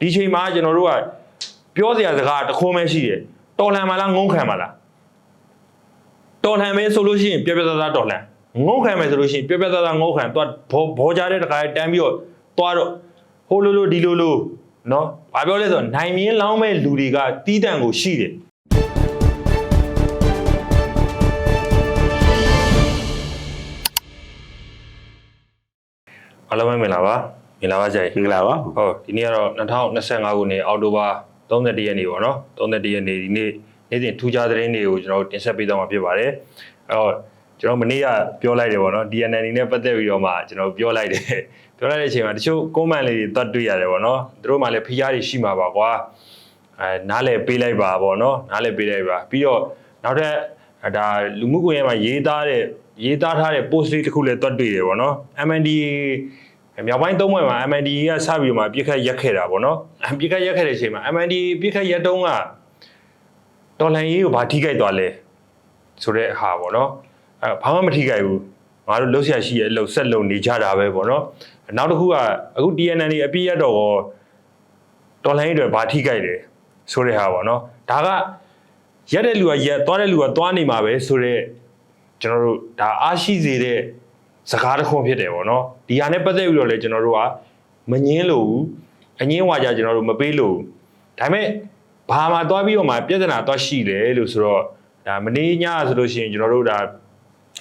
ဒီချိန်မှာကျွန်တော်တို့ကပြောစရာစကားတစ်ခုမှရှိတယ်တော်လှန်မလားငုံခံမလားတော်လှန်မယ်ဆိုလို့ရှိရင်ပြပြသားသားတော်လှန်ငုံခံမယ်ဆိုလို့ရှိရင်ပြပြသားသားငုံခံသွားဘောဘောကြတဲ့တခါတန်းပြီးတော့သွားတော့ဟိုလိုလိုဒီလိုလိုနော်ဘာပြောလဲဆိုတော့နိုင်မြင်းလောင်းမဲ့လူတွေကတီးတန့်ကိုရှိတယ်အားလုံးပဲမင်္ဂလာပါ မင်္ဂလာပါကြိုင်မင်္ဂလာပါဟုတ်ဒီနေ့ကတော့2025ခုနှစ်အောက်တိုဘာ31ရက်နေ့ပေါ့နော်31ရက်နေ့ဒီနေ့နေ့စဉ်ထူးခြားသတင်းတွေကိုကျွန်တော်တို့တင်ဆက်ပေးသွားမှာဖြစ်ပါတယ်အဲ့တော့ကျွန်တော်မနေ့ကပြောလိုက်တယ်ပေါ့နော် DNN နဲ့ပတ်သက်ပြီးတော့မှကျွန်တော်ပြောလိုက်တယ်ပြောလိုက်တဲ့အချိန်မှာတချို့ comment လေးတွေသတ်တွေ့ရတယ်ပေါ့နော်သူတို့မှလည်းဖိအားတွေရှိမှာပါကွာအဲနားလည်ပေးလိုက်ပါပေါ့နော်နားလည်ပေးလိုက်ပါပြီးတော့နောက်ထပ်ဒါလူမှုကွန်ရက်မှာရေးသားတဲ့ရေးသားထားတဲ့ post လေးတစ်ခုလည်းသတ်တွေ့တယ်ပေါ့နော် MNDA မြောက်ပိုင်းသုံးဘက်မှာ MND ကစပြီးတော့မှပြစ်ခတ်ရက်ခဲ့တာပေါ့နော်ပြစ်ခတ်ရက်ခဲ့တဲ့အချိန်မှာ MND ပြစ်ခတ်ရက်တုံးကတော်လန်ရေးကိုဘာထိခိုက်သွားလဲဆိုတဲ့ဟာပေါ့နော်အဲဘာမှမထိခိုက်ဘူးငါတို့လှုပ်ရှားရှိရဲ့အလုပ်ဆက်လုပ်နေကြတာပဲပေါ့နော်နောက်တစ်ခုကအခု TNN အပြည့်ရတော့ကောတော်လန်ရေးတွေဘာထိခိုက်တယ်ဆိုတဲ့ဟာပေါ့နော်ဒါကရက်တဲ့လူကရက်သွားတဲ့လူကသွားနေမှာပဲဆိုတော့ကျွန်တော်တို့ဒါအားရှိစေတဲ့ စကားတစ်ခုဖြစ်တယ်ပေါ့နော်ဒီဟာနဲ့ပတ်သက်ပြီးတော့လည်းကျွန်တော်တို့ကမငင်းလို့ဘူးအငင်းဝါကြကျွန်တော်တို့မပေးလို့ဒါပေမဲ့ဘာမှသွားပြီးတော့မှပြဿနာသွားရှိတယ်လို့ဆိုတော့ဒါမနေ့ညဆိုလို့ရှိရင်ကျွန်တော်တို့ဒါ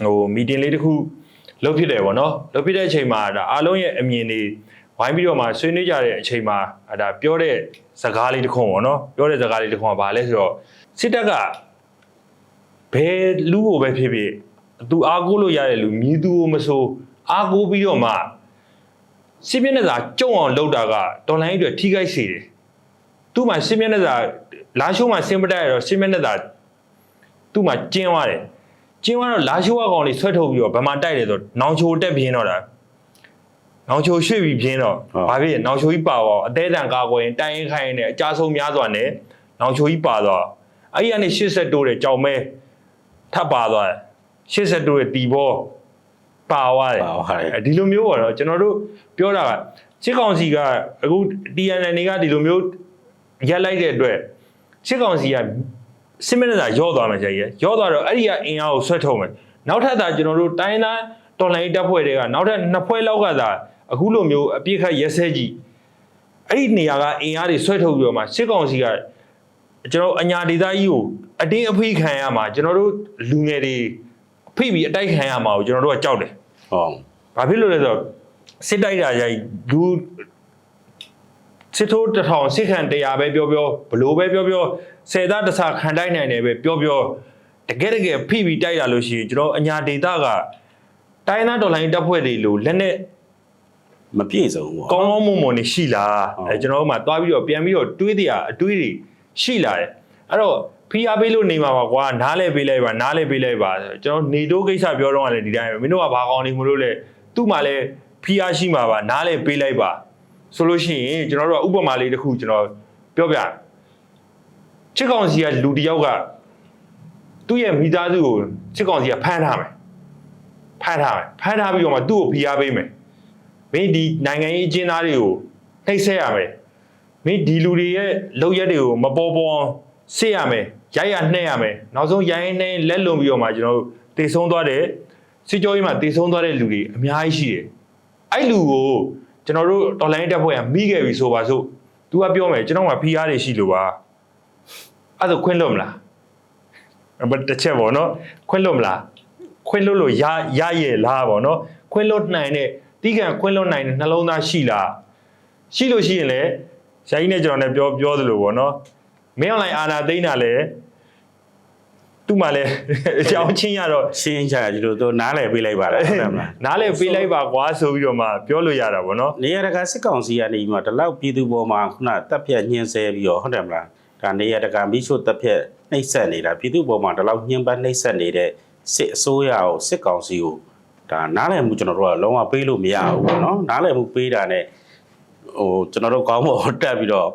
ဟိုမီတင်လေးတစ်ခုလုပ်ဖြစ်တယ်ပေါ့နော်လုပ်ဖြစ်တဲ့အချိန်မှာဒါအားလုံးရဲ့အမြင်တွေဝိုင်းပြီးတော့မှဆွေးနွေးကြတဲ့အချိန်မှာဒါပြောတဲ့စကားလေးတစ်ခုပေါ့နော်ပြောတဲ့စကားလေးတစ်ခုကဘာလဲဆိုတော့စစ်တပ်ကဘယ်လူကိုပဲဖြစ်ဖြစ် သူအားကိုးလို့ရတဲ့လူမြည်သူကိုမဆိုအားကိုးပြီးတော့မှစစ်မျက်နှာစာကြုံအောင်လုပ်တာကတော်လိုင်းအတွက်ထိခိုက်စေတယ်သူ့မှာစစ်မျက်နှာစာလာရှိုးမှာစင်ပတက်ရတော့စစ်မျက်နှာစာသူ့မှာကျင်းသွားတယ်ကျင်းသွားတော့လာရှိုးအကောင်လေးဆွဲထုတ်ပြီးတော့ဗမာတိုက်တယ်ဆိုနောင်ချိုတက်ပြင်းတော့တာနောင်ချိုရွှေ့ပြီးပြင်းတော့ဘာဖြစ်လဲနောင်ချိုကြီးပါတော့အသေးတန်ကာကွယ်ရင်တိုင်ရင်ခိုင်းနေအကြဆုံးများစွာနဲ့နောင်ချိုကြီးပါတော့အဲ့ဒီကနေ80တိုးတယ်ကြောင်မဲထပ်ပါသွားတယ် 80တိုးရဲ့တီဘောပါသွားတယ်ပါသွားတယ်အဲဒီလိုမျိုးပေါ့နော်ကျွန်တော်တို့ပြောတာကစစ်ကောင်စီကအခု TNN တွေကဒီလိုမျိုးရက်လိုက်တဲ့အတွက်စစ်ကောင်စီကစစ်မင်းသားရော့သွားမှကြာကြီးရော့သွားတော့အဲ့ဒီကအင်အားကိုဆွဲထုတ်မယ်နောက်ထပ်သာကျွန်တော်တို့တိုင်းသားတော်လိုင်းတပ်ဖွဲ့တွေကနောက်ထပ်နှစ်ဖွဲ့လောက်ကသာအခုလိုမျိုးအပြစ်ခတ်ရက်စဲကြီးအဲ့ဒီနေရာကအင်အားတွေဆွဲထုတ်ပြီးတော့မှစစ်ကောင်စီကကျွန်တော်အညာဒေသကြီးကိုအတင်းအဖိခံရမှာကျွန်တော်တို့လူငယ်တွေအ ဖိပြီးအတိုက်ခံရမှာကိုကျွန်တော်တို့ကကြောက်တယ်ဟော။ဘာဖြစ်လို့လဲဆိုတော့စစ်တိုက်တာကြီးလူစစ်ထိုးတစ်ထောင်စစ်ခံတရားပဲပြောပြောဘလို့ပဲပြောပြောဆယ်သားတစ်ဆခံတိုက်နိုင်တယ်ပဲပြောပြောတကယ်တကယ်ဖိပြီးတိုက်တာလို့ရှိရင်ကျွန်တော်အညာဒေတာကတိုင်းသားတော်လိုင်းတပ်ဖွဲ့တွေလို့လက်နဲ့မပြည့်စုံဘူးကောင်းကောင်းမွန်မွန်နေရှိလားဟုတ်အဲကျွန်တော်တို့မှသွားပြီးတော့ပြန်ပြီးတော့တွေးတရားအတွေးတွေရှိလာတယ်အဲ့တော့ ဖိအားပေးလို့နေမှာပါကွာနားလဲပေးလိုက်ပါနားလဲပေးလိုက်ပါဆိုကျွန်တော်နေတိုးကိစ္စပြောတော့ကလည်းဒီတိုင်းပဲမင်းတို့ကဘာကောင်းနေမလို့လဲသူ့မှာလည်းဖိအားရှိမှာပါနားလဲပေးလိုက်ပါဆိုလို့ရှိရင်ကျွန်တော်တို့ကဥပမာလေးတစ်ခုကျွန်တော်ပြောပြချစ်ကောင်စီကလူတစ်ယောက်ကသူ့ရဲ့မိသားစုကိုချစ်ကောင်စီကဖမ်းထားမယ်ဖမ်းထားမယ်ဖမ်းထားပြီးတော့မှသူ့ကိုဖိအားပေးမယ်မင်းဒီနိုင်ငံရေးအကျဉ်းသားတွေကိုနှိပ်စက်ရမယ်မင်းဒီလူတွေရဲ့လောက်ရက်တွေကိုမပေါ်ပေါ်အောင်စစ်ရမယ် ရိုက်ရနှဲ့ရမယ်နောက်ဆုံးရိုင်းနှဲလက်လွန်ပြီးတော့မှကျွန်တော်တို့တေဆုံးသွားတဲ့စစ်ကြောရေးမှာတေဆုံးသွားတဲ့လူတွေအများကြီးရှိတယ်အဲ့လူကိုကျွန်တော်တို့တော်လိုင်းတက်ဖွဲ့ကမိခဲ့ပြီဆိုပါစို့ तू ကပြောမယ်ကျွန်တော်က PR တွေရှိလို့ပါအဲ့ဒါခွင့်လွတ်မလားဘယ်တစ်ချက်ပေါ့နော်ခွင့်လွတ်မလားခွင့်လွတ်လို့ရရရဲ့လားပေါ့နော်ခွင့်လွတ်နိုင်တဲ့တီးကံခွင့်လွတ်နိုင်တဲ့နှလုံးသားရှိလားရှိလို့ရှိရင်လည်းဇာကြီးနဲ့ကျွန်တော်လည်းပြောပြောသလိုပေါ့နော် မင်းအွန်လိုင်းအာနာသိမ့်တာလည်းသူ့မှာလည်းအကြောင်းချင်းရတော့ရှင်းချာဒီလိုတော့နားလည်ပေးလိုက်ပါလားဟုတ်တယ်မလားနားလည်းပေးလိုက်ပါကွာဆိုပြီးတော့မှပြောလို့ရတာပေါ့နော်နေရတကာစစ်ကောင်စီကနေပြီးမှဒီလောက်ပြည်သူပေါ်မှာခုနတပ်ဖြတ်ညှင်းဆဲပြီးတော့ဟုတ်တယ်မလားဒါနေရတကာမိချို့တပ်ဖြတ်နှိပ်စက်နေတာပြည်သူပေါ်မှာဒီလောက်ညှင်းပန်းနှိပ်စက်နေတဲ့စစ်အစိုးရကိုစစ်ကောင်စီကိုဒါနားလည်မှုကျွန်တော်တို့ကလုံးဝပေးလို့မရဘူးပေါ့နော်နားလည်မှုပေးတာနဲ့ဟိုကျွန်တော်တို့ကောင်းဖို့တက်ပြီးတော့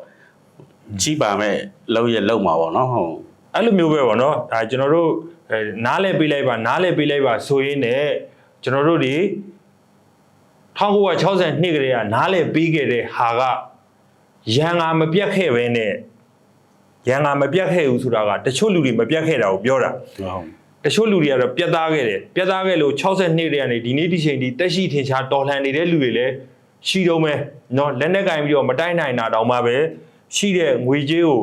ကြီးပါမဲ့လုံးရလုံးမှာပေါ့နော်ဟုတ် အဲ့လိုမျိုးပဲပေါ့နော်ဒါကျွန်တော်တို့အဲနားလဲပေးလိုက်ပါနားလဲပေးလိုက်ပါဆိုရင်းနဲ့ကျွန်တော်တို့ဒီ1960နှစ်ကလေးကနားလဲပေးခဲ့တဲ့ဟာက ရန်ငါမပြတ်ခဲ့ပဲနဲ့ရန်ငါမပြတ်ခဲ့ဘူးဆိုတာကတချို့လူတွေမပြတ်ခဲ့တာကိုပြောတာ ဟုတ် တချို့လူတွေကတော့ပြတ်သားခဲ့တယ်ပြတ်သားခဲ့လို့62နှစ်တည်းကနေဒီနေ့ဒီချိန်ဒီတက်ရှိထင်ရှားတော်လှန်နေတဲ့လူတွေလည်းရှိတော့မယ်เนาะလက်နဲ့ကင်ပြီးတော့မတိုက်နိုင်တာတောင်မှပဲ ရှိတဲ့ငွေကြေးကို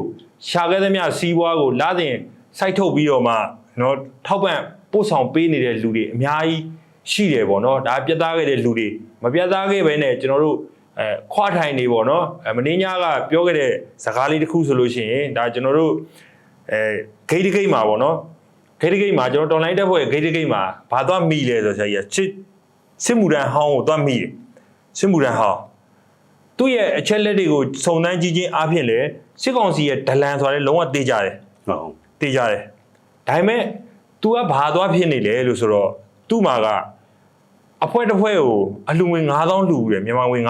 ရှာခဲ့သမျှစီးပွားကိုလာတဲ့စိုက်ထုတ်ပြီးတော့မှနော်ထောက်ပံ့ပို့ဆောင်ပေးနေတဲ့လူတွေအများကြီးရှိတယ်ပေါ့နော်ဒါပြတ်သားခဲ့တဲ့လူတွေမပြတ်သားခဲ့ဘဲနဲ့ကျွန်တော်တို့အဲခွာထိုင်နေပေါ့နော်မင်းညားကပြောခဲ့တဲ့စကားလေးတစ်ခုဆိုလို့ရှိရင်ဒါကျွန်တော်တို့အဲဂိတ်တဂိတ်မှာပေါ့နော်ဂိတ်တဂိတ်မှာကျွန်တော်တော်လိုင်းတက်ဖွဲ့ဂိတ်တဂိတ်မှာဘာသွားမိလဲဆိုဆရာကြီးစစ်စစ်မှုရန်ဟောင်းကိုသွားမိတယ်စစ်မှုရန်ဟောင်း သူ့ရဲ့အချက်လက်တွေကိုစုံစမ်းကြည့်ချင်းအားဖြင့်လေစစ်ကောင်စီရဲ့ဒလန်ဆိုတာလည်းလုံးဝတေးကြတယ်ဟုတ်တေးကြတယ်ဒါပေမဲ့ तू ကဘာသွားဖြစ်နေလဲလို့ဆိုတော့သူ့မှာကအဖွဲတစ်ဖွဲကိုအလူငွေ9000လှူတယ်မြန်မာငွေ9000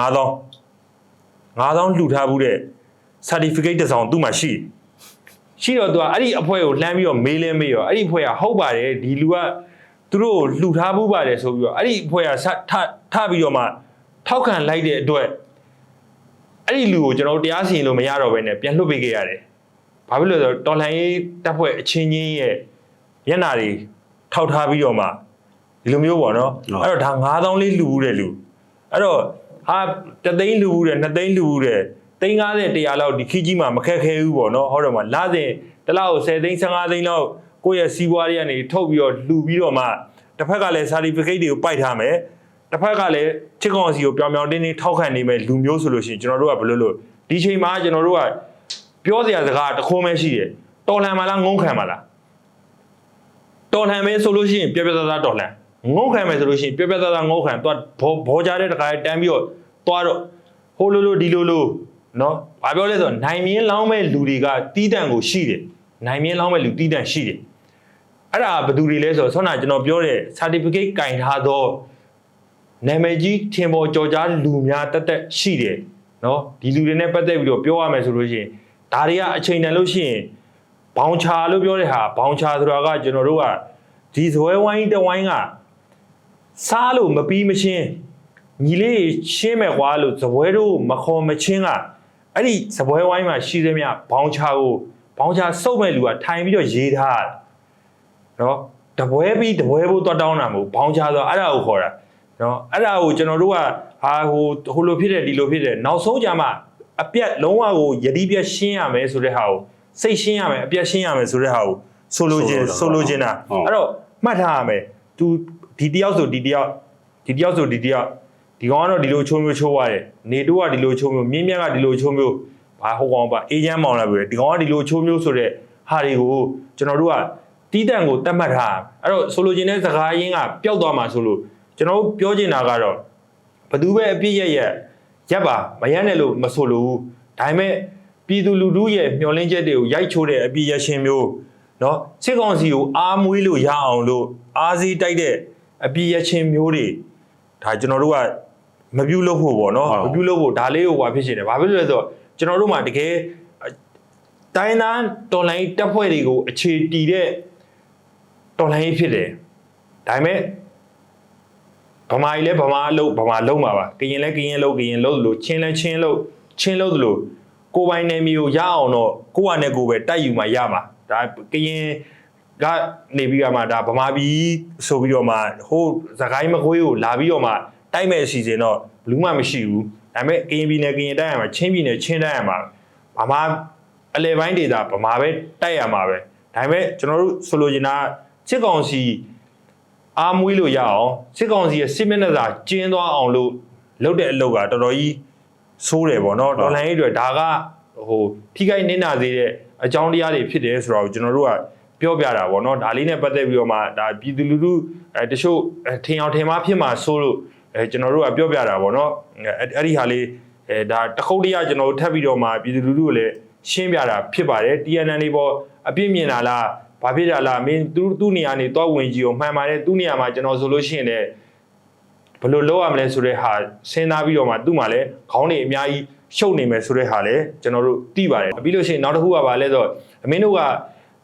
9000လှူထားဘူးတဲ့ certificate တစ်စောင်သူ့မှာရှိတယ်ရှိတော့သူကအဲ့ဒီအဖွဲကိုလှမ်းပြီးတော့မေးလဲမေးရောအဲ့ဒီအဖွဲကဟုတ်ပါတယ်ဒီလူကသူတို့ကိုလှူထားဘူးပါတယ်ဆိုပြီးတော့အဲ့ဒီအဖွဲကထထထပြီးတော့မှထောက်ခံလိုက်တဲ့အတွက် အဲ့ဒီလူကိုကျွန်တော်တို့တရားစီရင်လို့မရတော့ဘဲနဲ့ပြန်လွှတ်ပေးခဲ့ရတယ်။ဘာဖြစ်လို့လဲဆိုတော့တော်လှန်ရေးတပ်ဖွဲ့အချင်းချင်းရဲ့မျက်နှာတွေထောက်ထားပြီးတော့မှဒီလိုမျိုးပေါ့နော်။အဲ့တော့ဒါ9000လေးလှူဘူးတဲ့လူ။အဲ့တော့ဟာတသိန်းလှူဘူးတဲ့နှစ်သိန်းလှူဘူးတဲ့သိန်း90 100လောက်ဒီခီးကြီးမှာမခက်ခဲဘူးပေါ့နော်။ဟုတ်တယ်မှာလာစဉ်တစ်လောက်10သိန်း15သိန်းလောက်ကိုယ့်ရဲ့စီးပွားတွေကနေထုတ်ပြီးတော့လှူပြီးတော့မှတစ်ဖက်ကလည်း certificate တွေကိုပိုက်ထားမယ်။ တစ်ဖက်ကလည်းချစ်ကောင်စီကိုပြောင်ပြောင်တင်းတင်းထောက်ခံနေမဲ့လူမျိုးဆိုလို့ရှိရင်ကျွန်တော်တို့ကဘယ်လိုလို့ဒီချိန်မှာကျွန်တော်တို့ကပြောစရာစကားတစ်ခုမှရှိတယ်တော်လှန်မလားငုံခံမလားတော်လှန်မယ်ဆိုလို့ရှိရင်ပြပြသားသားတော်လှန်ငုံခံမယ်ဆိုလို့ရှိရင်ပြပြသားသားငုံခံသွားဘောဘောကြတဲ့တခါတန်းပြီးတော့သွားတော့ဟိုလိုလိုဒီလိုလိုနော်ဘာပြောလဲဆိုတော့နိုင်မြင်းလောင်းမဲ့လူတွေကတီးတန့်ကိုရှိတယ်နိုင်မြင်းလောင်းမဲ့လူတီးတန့်ရှိတယ်အဲ့ဒါဘယ်သူတွေလဲဆိုတော့ဆောနာကျွန်တော်ပြောတဲ့ certificate ကင်ထားတော့ နာမည်ကြီးထင်ပေါ်ကြော်ကြားလူများတက်တက်ရှိတယ်နော်ဒီလူတွေနဲ့ပတ်သက်ပြီးတော့ပြောရမယ်ဆိုလို့ရှိရင်ဒါတွေကအချိန်တန်လို့ရှိရင်ဘောင်ချာလို့ပြောတဲ့ဟာဘောင်ချာဆိုတာကကျွန်တော်တို့ကဒီဇွဲဝိုင်းတဝိုင်းကစားလို့မပြီးမချင်းညီလေးရှင်းမယ်ကွာလို့ဇပွဲတို့မခေါ်မချင်းကအဲ့ဒီဇပွဲဝိုင်းမှာရှိသမျှဘောင်ချာကိုဘောင်ချာစုပ်မဲ့လူကထိုင်ပြီးတော့ရေးထားတာနော်တပွဲပြီးတပွဲဖို့သွားတောင်းတာမဟုတ်ဘောင်ချာဆိုအဲ့ဒါကိုခေါ်တာ နော်အဲ့ဒါကိုကျွန်တော်တို့ကဟာဟိုဟိုလိုဖြစ်တယ်ဒီလိုဖြစ်တယ်နောက်ဆုံးကြမှာအပြက်လုံးဝကိုယတိပြက်ရှင်းရမယ်ဆိုတဲ့ဟာကိုစိတ်ရှင်းရမယ်အပြက်ရှင်းရမယ်ဆိုတဲ့ဟာကိုဆိုလိုချင်ဆိုလိုချင်တာအဲ့တော့မှတ်ထားရမယ် तू ဒီတယောက်ဆိုဒီတယောက်ဒီတယောက်ဆိုဒီတယောက်ဒီကောင်ကတော့ဒီလိုချိုးမျိုးချိုးရတယ်နေတိုးကဒီလိုချိုးမျိုးမြင်းမြတ်ကဒီလိုချိုးမျိုးဘာဟိုကောင်ပါအေးချမ်းမောင်လာပြီဒီကောင်ကဒီလိုချိုးမျိုးဆိုတဲ့ဟာတွေကိုကျွန်တော်တို့ကတီးတန့်ကိုတတ်မှတ်ထားအဲ့တော့ဆိုလိုချင်တဲ့စကားရင်းကပျောက်သွားမှာဆိုလို့ ကျွန်တော်တို့ပြောချင်တာကတော့ဘသူပဲအပြစ်ရက်ရက်ရက်ပါမရက်နဲ့လို့မဆိုလို့ဘူးဒါပေမဲ့ပြည်သူလူထုရဲ့မျှော်လင့်ချက်တွေကိုရိုက်ချိုးတဲ့အပြစ်ရက်ရှင်မျိုးเนาะစစ်ကောင်စီကိုအားမွေးလို့ရအောင်လို့အားစီးတိုက်တဲ့အပြစ်ရက်ရှင်မျိုးတွေဒါကျွန်တော်တို့ကမပြုတ်လို့ဖို့ပေါ့เนาะမပြုတ်လို့ဖို့ဒါလေးကိုဟွာဖြစ်ရှင်တယ်ဘာဖြစ်လို့လဲဆိုတော့ကျွန်တော်တို့မှာတကယ်တိုင်းသားတော်လိုင်းတပ်ဖွဲ့တွေကိုအခြေတည်တဲ့တော်လိုင်းဖြစ်တယ်ဒါပေမဲ့ ဗမာကြီးလဲဗမာအလုပ်ဗမာလုံးမှာပါကရင်လဲကရင်လုံးကရင်လုံးလို့ချင်းလဲချင်းလုံးချင်းလုံးလို့ကိုယ်ပိုင်နယ်မြေကိုရအောင်တော့ကိုယ့်ဟာနဲ့ကိုယ်ပဲတိုက်ယူမှရမှာဒါကရင်ကနေပြီးတော့မှဒါဗမာပြည်ဆိုပြီးတော့မှဟိုသခိုင်းမခွေးကိုလာပြီးတော့မှတိုက်မဲ့အစီအစဉ်တော့ဘလူးမှမရှိဘူးဒါပေမဲ့ကရင်ပြည်နယ်ကရင်တိုက်ရမှာချင်းပြည်နယ်ချင်းတိုက်ရမှာဗမာအလဲပိုင်းဒေတာဗမာပဲတိုက်ရမှာပဲဒါပေမဲ့ကျွန်တော်တို့ဆိုလိုချင်တာစစ်ကောင်စီ အားမွေးလို့ရအောင်စစ်ကောင်စီရဲ့စစ်မျက်နှာစာကျင်းသွားအောင်လို့လုပ်တဲ့အလုပ်ကတော်တော်ကြီးဆိုးတယ်ပေါ့နော်တော်လှန်ရေးတွေဒါကဟိုထိခိုက်နစ်နာစေတဲ့အကြောင်းတရားတွေဖြစ်တယ်ဆိုတော့ကျွန်တော်တို့ကပြောပြတာပေါ့နော်ဒါလေးနဲ့ပတ်သက်ပြီးတော့မှဒါပြည်သူလူထုအဲတချို့အဲထင်အောင်ထင်မှားဖြစ်မှာဆိုလို့အဲကျွန်တော်တို့ကပြောပြတာပေါ့နော်အဲအဲ့ဒီဟာလေးအဲဒါတစ်ခုတ်တရကျွန်တော်တို့ထပ်ပြီးတော့မှပြည်သူလူထုကိုလည်းရှင်းပြတာဖြစ်ပါတယ် TNN လေးပေါ့အပြစ်မြင်တာလား ဘာဖြစ်တာလားမင်းသူသူ့နေရာနေတော့ဝင်ကြည့်အောင်မှန်ပါတယ်သူ့နေရာမှာကျွန်တော်ဆိုလို့ရှိရင်လည်းဘယ်လိုလုပ်ရမလဲဆိုတဲ့ဟာစဉ်းစားပြီးတော့မှသူ့မှာလည်းခေါင်းတွေအများကြီးရှုပ်နေမယ်ဆိုတဲ့ဟာလည်းကျွန်တော်တို့သိပါတယ်ပြီးလို့ရှိရင်နောက်တစ်ခုကဘာလဲဆိုတော့အမင်းတို့က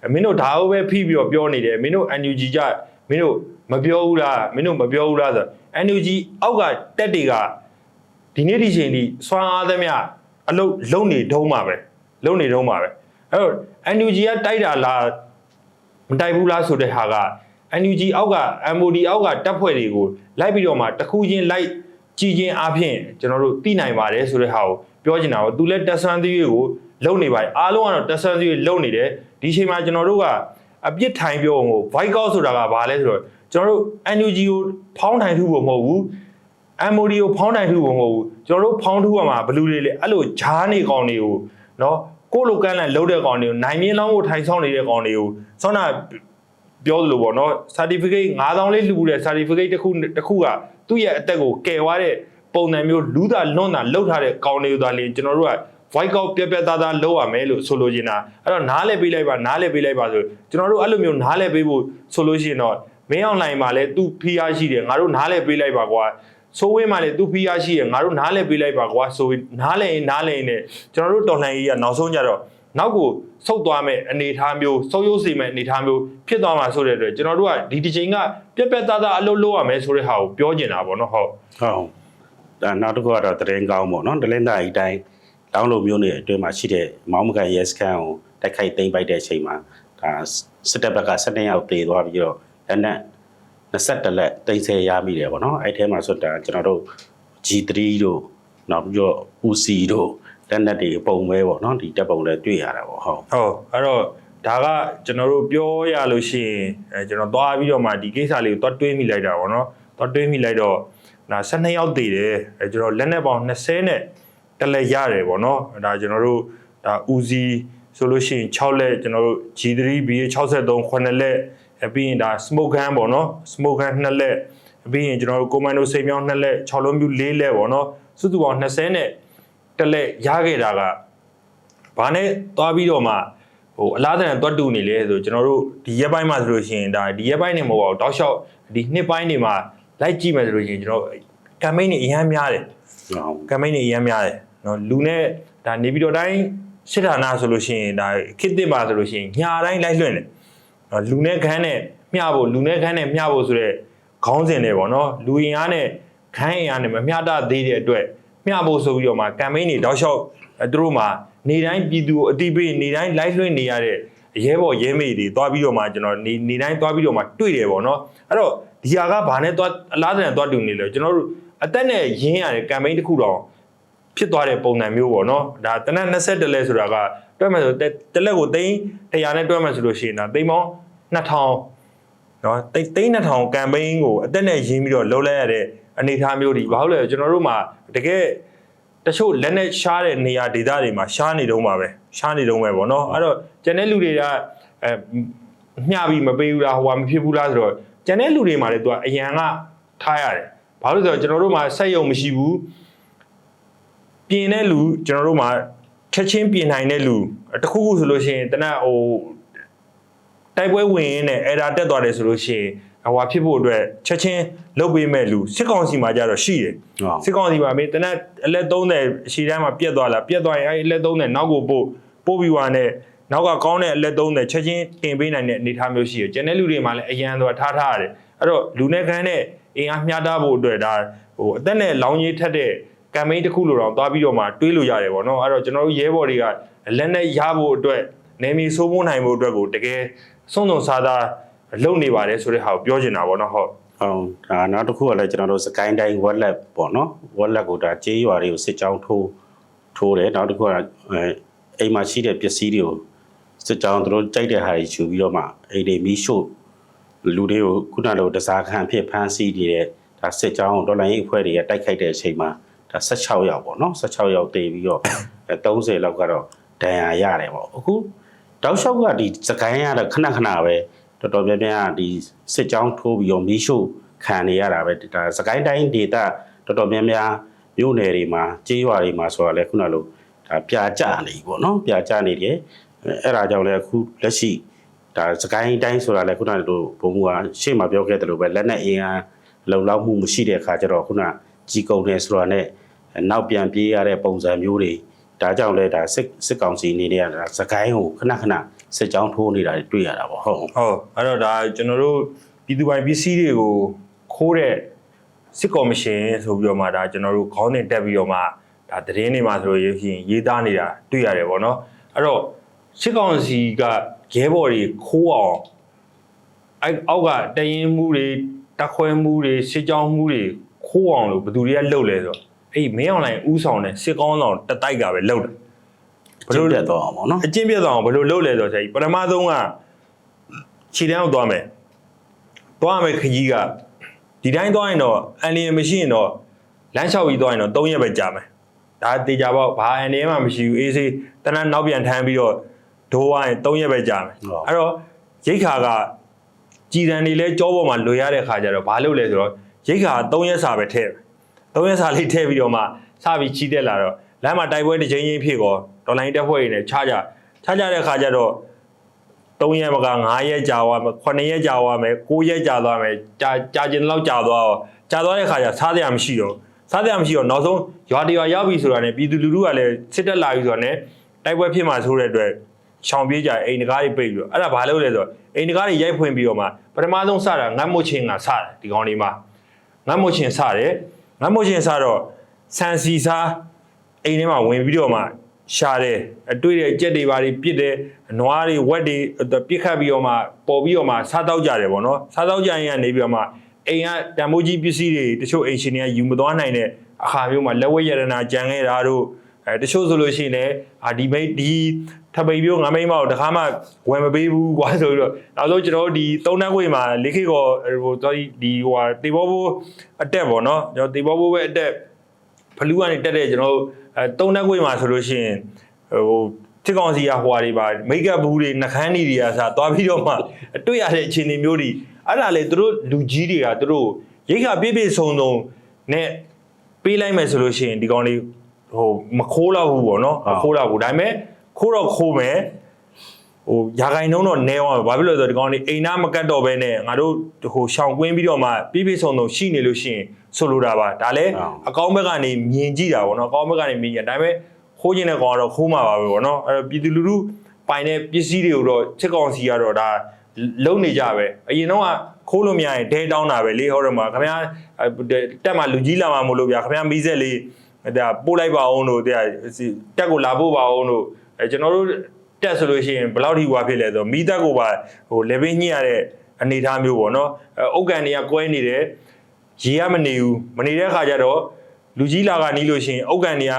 အမင်းတို့ဒါအိုးပဲဖိပြီးတော့ပြောနေတယ်မင်းတို့ NUG ကြမင်းတို့မပြောဘူးလားမင်းတို့မပြောဘူးလားဆိုတော့ NUG အောက်ကတက်တွေကဒီနေ့ဒီချိန်ထိစွမ်းအားသမျှအလုပ်လုံနေတုံးမှာပဲလုံနေတုံးမှာပဲအဲ့တော့ NUG ကတိုက်တာလား မတိုက်ဘူးလားဆိုတဲ့ဟာက NUG အောက်က MOD အောက်ကတပ်ဖွဲ့တွေကိုလိုက်ပြီးတော့မှတစ်ခုချင်းလိုက်ကြည်ချင်းအားဖြင့်ကျွန်တော်တို့သိနိုင်ပါတယ်ဆိုတဲ့ဟာကိုပြောချင်တာပေါ့သူလည်းတက်ဆန်းသီးကိုလုံနေပါတယ်အားလုံးကတော့တက်ဆန်းသီးကိုလုံနေတယ်ဒီချိန်မှာကျွန်တော်တို့ကအပြစ်ထိုင်ပြောအောင်ကို voice out ဆိုတာကဘာလဲဆိုတော့ကျွန်တော်တို့ NUG ကိုဖောင်းထိုင်ထုဖို့မဟုတ်ဘူး MOD ကိုဖောင်းတိုင်ထုဖို့မဟုတ်ဘူးကျွန်တော်တို့ဖောင်းထုရမှာဘလူတွေလေအဲ့လိုဂျားနေကောင်တွေကိုနော် ကိုယ့်လိုကန့်လန့်လုံးတဲ့ကောင်တွေကိုနိုင်မြင့်လောင်းကိုထိုင်ဆောင်နေတဲ့ကောင်တွေကိုဆောင်းနာပြောသလိုပေါ့နော် certificate 9000လေးလှူတဲ့ certificate တစ်ခုတစ်ခုကသူ့ရဲ့အသက်ကိုကယ်သွားတဲ့ပုံစံမျိုးလူသားလွန်းတာလှုပ်ထားတဲ့ကောင်တွေကိုသာလေကျွန်တော်တို့က voice out ပြက်ပြက်သားသားလုပ်ရမယ်လို့ဆိုလိုချင်တာအဲ့တော့နားလဲပေးလိုက်ပါနားလဲပေးလိုက်ပါဆိုကျွန်တော်တို့အဲ့လိုမျိုးနားလဲပေးဖို့ဆိုလို့ရှိရင်တော့မင်းအောင်လိုင်းမှာလဲသူဖိအားရှိတယ်ငါတို့နားလဲပေးလိုက်ပါကွာ ဆိုးဝင်းမှလည်းသူဖိအားရှိရငါတို့နားလဲပေးလိုက်ပါကွာဆိုပြီးနားလဲရင်နားလဲရင်နဲ့ကျွန်တော်တို့တော်လှန်ရေးကနောက်ဆုံးကြတော့နောက်ကိုဆုတ်သွားမဲ့အနေအထားမျိုးဆုတ်ယုတ်စေမဲ့အနေအထားမျိုးဖြစ်သွားမှာဆိုတဲ့အတွက်ကျွန်တော်တို့ကဒီတစ်ချိန်ကပြက်ပြက်သားသားအလုပ်လုပ်ရမယ်ဆိုတဲ့ဟာကိုပြောကျင်တာပေါ့နော်ဟုတ်ဟုတ်ဒါနောက်တစ်ခုကတော့တရင်ကောင်းပေါ့နော်တလင်းသားအတိုင်းတောင်းလို့မျိုးနေအတွင်းမှာရှိတဲ့မောင်းမကန်ရဲစခန်းကိုတိုက်ခိုက်သိမ်းပိုက်တဲ့အချိန်မှာဒါစစ်တပ်ဘက်က12ယောက်တေသွားပြီးတော့လက်နက် 21လက်တင်ဆဲရမိတယ်ပေါ့နော်အဲ့ထဲမှာဆိုတော့ကျွန်တော်တို့ G3 တို့နောက်ပြီးတော့ UC တို့လက်နက်တွေပုံပဲပေါ့နော်ဒီတပ်ပုံလည်းတွေ့ရတာပေါ့ဟုတ်ဟုတ်အဲ့တော့ဒါကကျွန်တော်တို့ပြောရလို့ရှိရင်အဲကျွန်တော်သွားပြီးတော့မှဒီကိစ္စလေးကိုသွားတွေးမိလိုက်တာပေါ့နော်သွားတွေးမိလိုက်တော့ဒါ12ယောက်တည်တယ်အဲကျွန်တော်လက်နဲ့ပေါင်း20နဲ့တက်လက်ရတယ်ပေါ့နော်ဒါကျွန်တော်တို့ဒါဦးစီးဆိုလို့ရှိရင်6လက်ကျွန်တော်တို့ G3 BA63 9လက်အ ပြီးရင်ဒါ smoke gun ပေါ့နော် smoke gun 2လက်အပြီးရင်ကျွန်တော်တို့ commando စိတ်မြောင်း2လက်6လုံးပြူ4လက်ပေါ့နော်စုစုပေါင်း20နဲ့တက်လက်ရခဲ့တာကဘာနဲ့သွားပြီးတော့မှဟိုအလားတန်တွတ်တူနေလဲဆိုကျွန်တော်တို့ဒီရက်ပိုင်းမှာဆိုလို့ရှိရင်ဒါဒီရက်ပိုင်းနေမဟုတ်ပါဘူးတောက်လျှောက်ဒီနှစ်ပိုင်းနေမှာလိုက်ကြည့်မယ်ဆိုလို့ရှိရင်ကျွန်တော်ကမ်ပိန်းတွေအများများတယ်ဟုတ်ကမ်ပိန်းတွေအများများတယ်နော်လူနဲ့ဒါနေပြီးတော့တိုင်းစစ်ဌာနဆိုလို့ရှိရင်ဒါခစ်တစ်ပါဆိုလို့ရှိရင်ညာတိုင်းလိုက်လွှင့်တယ်နော် လူနဲ့ခန်းနဲ့မျှဖို့လူနဲ့ခန်းနဲ့မျှဖို့ဆိုတော့ခေါင်းစဉ်တွေပေါ့နော်လူရင်အားနဲ့ခန်းရင်အားနဲ့မမျှတသေးတဲ့အတွက်မျှဖို့ဆိုပြီးတော့မှကမ်ပိန်းတွေတောက်လျှောက်အဲသူတို့မှာနေတိုင်းပြည်သူကိုအတိပေးနေတိုင်းလိုက်လွှင့်နေရတဲ့အရဲဘော်ရဲမေတွေတွားပြီးတော့မှကျွန်တော်နေနေတိုင်းတွားပြီးတော့မှတွေ့တယ်ပေါ့နော်အဲ့တော့ဒီဟာကဘာနဲ့တွားအလားတန်တွားတူနေလဲကျွန်တော်တို့အသက်နဲ့ရင်းရတဲ့ကမ်ပိန်းတစ်ခုတော့ဖြစ်သွားတဲ့ပုံစံမျိုးပေါ့နော်ဒါတနက်20လဲဆိုတာက တွက်မယ်ဆိုတလက်ကိုသိန်း100နဲ့တွက်မယ်ဆိုလို့ရှိရင်ဒါသိန်းပေါင်း2000နော်သိန်းသိန်း2000ကမ်ပိန်းကိုအသက်နဲ့ရင်းပြီးတော့လှုပ်လိုက်ရတဲ့အနေအထားမျိုးတွေဘာလို့လဲကျွန်တော်တို့မှာတကယ်တချို့လက်နဲ့ရှားတဲ့နေရာဒေသတွေမှာရှားနေတုံးပါပဲရှားနေတုံးပဲပေါ့နော်အဲ့တော့ကျန်တဲ့လူတွေကအဲမျှပြီးမပေးဘူးလားဟိုကမဖြစ်ဘူးလားဆိုတော့ကျန်တဲ့လူတွေမှာလည်းသူကအရန်ကထားရတယ်ဘာလို့လဲဆိုတော့ကျွန်တော်တို့မှာစက်ယုံမရှိဘူးပြင်တဲ့လူကျွန်တော်တို့မှာ ချက်ချင်းပြင်နိုင်တဲ့လူတစ်ခုခုဆိုလို့ရှိရင်တနက်ဟိုတိုက်ပွဲဝင်ရင်းနဲ့ error တက်သွားတယ်ဆိုလို့ရှိရင်ဟိုဖြစ်ဖို့အတွက်ချက်ချင်းလုပ်ပေးမဲ့လူစစ်ကောင်စီမှာကြတော့ရှိတယ်ဟုတ်စစ်ကောင်စီမှာမင်းတနက်အလက်30အရှိတိုင်းမှာပြတ်သွားလားပြတ်သွားရင်အဲ့အလက်30နောက်ကိုပို့ပို့ပြီးွားနဲ့နောက်ကကောင်းတဲ့အလက်30ချက်ချင်းတင်ပေးနိုင်တဲ့အနေအထားမျိုးရှိတယ်ကျန်တဲ့လူတွေမှာလည်းအရန်ဆိုတာထားထားရတယ်အဲ့တော့လူနဲ့ခန်းနဲ့အင်အားမျှတဖို့အတွက်ဒါဟိုအသက်နဲ့လောင်းကြီးထက်တဲ့ ကမ်ပိန်းတစ်ခုလိုတော့သွားပြီးတော့မှတွေးလို့ရတယ်ပေါ့နော်အဲ့တော့ကျွန်တော်တို့ရဲဘော်တွေကလက်နဲ့ရဖို့အတွက်နေမီစိုးမိုးနိုင်ဖို့အတွက်ကိုတကယ်စွန့်စွန့်စားစားလုပ်နေပါတယ်ဆိုတဲ့ဟာကိုပြောချင်တာပေါ့နော်ဟုတ်ဟုတ်ဒါနောက်တစ်ခုကလည်းကျွန်တော်တို့စကိုင်းတိုင်းဝက်လက်ပေါ့နော်ဝက်လက်ကိုဒါကြေးရွာတွေကိုစစ်ကြောင်းထိုးထိုးတယ်နောက်တစ်ခုကအဲအိမ်မှာရှိတဲ့ပစ္စည်းတွေကိုစစ်ကြောင်းတို့ကြိုက်တဲ့ဟာတွေယူပြီးတော့မှအိမ်တွေမီးရှို့လူတွေကိုခုနလိုတစားခံဖြစ်ဖမ်းဆီးနေတဲ့ဒါစစ်ကြောင်းဒေါ်လာရေးအဖွဲ့တွေကတိုက်ခိုက်တဲ့အချိန်မှာ ဒါ16ယောက်ပေါ့နော်16ယောက်တည်ပြီးတော့အဲ30လောက်ကတော့ဒဏ်ရာရတယ်ပေါ့အခုတောက်လျှောက်ကဒီစကိုင်းရတော့ခဏခဏပဲတော်တော်များများဒီစစ်ကြောင်းထိုးပြီးတော့မီးရှို့ခံနေရတာပဲဒါစကိုင်းတိုင်းဒေသတော်တော်များများမြို့နယ်တွေမှာကြေးရွာတွေမှာဆိုတာလဲခုနလိုဒါပြာကျနေပြီပေါ့နော်ပြာကျနေတယ်အဲအဲ့ဒါကြောင့်လဲအခုလက်ရှိဒါစကိုင်းတိုင်းဆိုတာလဲခုနလိုဘုံကရှေ့မှာပြောခဲ့တယ်လို့ပဲလက်နဲ့အင်အားလုံလောက်မှုမရှိတဲ့အခါကျတော့ခုနကြီး ကုံနေဆိုတာနဲ့နောက်ပြန်ပြေးရတဲ့ပုံစံမျိုးတွေဒါကြောင့်လဲဒါစစ်စစ်ကောင်စီအနေနဲ့ကဒါစကိုင်းကိုခဏခဏစစ်ကြောင်းထိုးနေတာတွေတွေ့ရတာပေါ့ဟုတ်ဟုတ်အဲ့တော့ဒါကျွန်တော်တို့ပြည်သူပိုင်ပစ္စည်းတွေကိုခိုးတဲ့စစ်ကော်မရှင်ဆိုပြီးတော့မှဒါကျွန်တော်တို့ခေါင်းတင်တက်ပြီးတော့မှဒါသတင်းတွေမှာဆိုလို့ရှိရင်ရေးသားနေတာတွေ့ရတယ်ပေါ့နော်အဲ့တော့စစ်ကောင်စီကရဲဘော်တွေခိုးအောင်အဲ့အောက်ကတရင်မှုတွေတက်ခွဲမှုတွေစစ်ကြောင်းမှုတွေ ခိုးအောင်လို့ဘယ်သူတွေကလှုပ်လဲဆိုတော့အဲ့ဒီမင်းအောင်လိုင်ဥဆောင်တဲ့စစ်ကောင်းဆောင်တတိုက်ကပဲလှုပ်တယ်ဘလို့တက်တော့အောင်ပေါ့နော်အကျင့်ပြတ်သွားအောင်ဘယ်လိုလုပ်လဲဆိုတော့ဆရာကြီးပထမဆုံးကခြေတန်းကိုသွားမယ်သွားမယ်ခကြီးကဒီတိုင်းသွားရင်တော့အန်လီမရှိရင်တော့လမ်းလျှောက်ပြီးသွားရင်တော့3ရက်ပဲကြာမယ်ဒါတေချာပေါ့ဘာအန်လီမှမရှိဘူးအေးစေးတနက်နောက်ပြန်ထမ်းပြီးတော့ဒိုးသွားရင်3ရက်ပဲကြာမယ်အဲ့တော့ရိတ်ခါကကြည်တန်နေလဲကြောပေါ်မှာလွယ်ရတဲ့ခါကျတော့ဘာလုပ်လဲဆိုတော့ ရိတ်ခါ3ရက်စာပဲထည့်3ရက်စာလေးထည့်ပြီးတော့မှစပြီးချီးတက်လာတော့လမ်းမှာတိုက်ပွဲတစ်ချိန်ချင်းဖြစ်ကောဒေါ်လာတက်ဖွဲ့ရင်းနဲ့ခြားကြခြားကြတဲ့ခါကျတော့3ရက်မက9ရက်ကြာသွားမယ်9ရက်ကြာသွားမယ်9ရက်ကြာသွားမယ်ကြာကြာကျင်လောက်ကြာသွားတော့ကြာသွားတဲ့ခါကျစားတရားမရှိတော့စားတရားမရှိတော့နောက်ဆုံးရွာတရွာရောက်ပြီဆိုတာနဲ့ပြည်သူလူထုကလည်းစစ်တက်လာပြီဆိုတာနဲ့တိုက်ပွဲဖြစ်မှာဆိုတဲ့အတွက်ရှောင်ပြေးကြအိမ်တကားတွေပိတ်ပြီးတော့အဲ့ဒါဘာလို့လဲဆိုတော့အိမ်တကားတွေရိုက်ဖွင့်ပြီးတော့မှပထမဆုံးစတာငတ်မွချင်းကစတယ်ဒီကောင်းလေးမှာ ငတ်မွချင်းစတယ်ငတ်မွချင်းစတော့ဆန်စီစားအိမ်ထဲမှာဝင်ပြီးတော့မှရှာတယ်အတွေ့တဲ့ကြက်တွေဘာတွေပြစ်တယ်အနွားတွေဝက်တွေပြစ်ခတ်ပြီးတော့မှပေါ်ပြီးတော့မှစားတော့ကြတယ်ပေါ့နော်စားတော့ကြရင်ကနေပြီးတော့မှအိမ်ကတံမိုးကြီးပစ္စည်းတွေတချို့အိမ်ရှင်တွေကယူမသွားနိုင်တဲ့အခါမျိုးမှာလက်ဝဲရတနာကြံခဲ့တာတို့ အဲတချို့ဆိုလို့ရှိရင်လည်းအာဒီမိတ်ဒီထပိန်မျိုးငါမိတ်မောက်တခါမှဝယ်မပေးဘူးကွာဆိုပြီးတော့နောက်ဆုံးကျွန်တော်တို့ဒီသုံးနှက်ခွေမှာလေးခေကောဟိုတော်ဒီဟိုဟာတေဘောဘိုးအတက်ပေါ့နော်ကျွန်တော်တေဘောဘိုးပဲအတက်ဖလူးကနေတက်တဲ့ကျွန်တော်တို့အဲသုံးနှက်ခွေမှာဆိုလို့ရှိရင်ဟိုတစ်ကောင်စီကဟွာတွေပါမိတ်ကပ်ဘူးတွေနှကန်းတွေတွေကစားသွားပြီးတော့မှတွေ့ရတဲ့အခြေအနေမျိုးတွေအဲ့ဒါလေသူတို့လူကြီးတွေကသူတို့ရိတ်ခါပြည့်ပြည့်စုံစုံနဲ့ပေးလိုက်မယ်ဆိုလို့ရှိရင်ဒီကောင်လေး ဟိုမခိုးတော့ဘူးပေါ့နော်မခိုးတော့ဘူးဒါပေမဲ့ခိုးတော့ခိုးမယ်ဟိုရာဂိုင်နှုံးတော့နဲအောင်ဘာဖြစ်လို့လဲဆိုတော့ဒီကောင်လေးအိမ်သားမကတ်တော့ဘဲနဲ့ငါတို့ဟိုရှောင်ကွင်းပြီးတော့မှပြည့်ပြည့်စုံစုံရှိနေလို့ရှိရင်ဆိုလိုတာပါဒါလည်းအကောင်းဘက်ကနေမြင်ကြည့်တာပေါ့နော်အကောင်းဘက်ကနေမြင်ကြဒါပေမဲ့ခိုးခြင်းတဲ့ကောင်ကတော့ခိုးမှာပါပဲပေါ့နော်အဲ့တော့ပြည်သူလူထုပိုင်တဲ့ပစ္စည်းတွေကိုတော့ချက်ကောင်စီကတော့ဒါလုံနေကြပဲအရင်တော့ကခိုးလို့မရရင်ဒဲတောင်းတာပဲလေဟောတယ်မှာခင်ဗျာတက်မှာလူကြီးလာမှာမလို့ဗျာခင်ဗျာမီးဆက်လေး ဒါပို့လိုက်ပါအောင်လို့တဲ့တက်ကိုလာဖို့ပါအောင်လို့အဲကျွန်တော်တို့တက်ဆိုလို့ရှိရင်ဘယ်လောက်ထိဟွာဖြစ်လဲဆိုတော့မီးတက်ကိုပါဟို level ညှိရတဲ့အနေအထားမျိုးပေါ့နော်အုတ်ကန်တွေကကွဲနေတယ်ရေကမနေဘူးမနေတဲ့ခါကျတော့လူကြီးလာကနီးလို့ရှိရင်အုတ်ကန်တွေက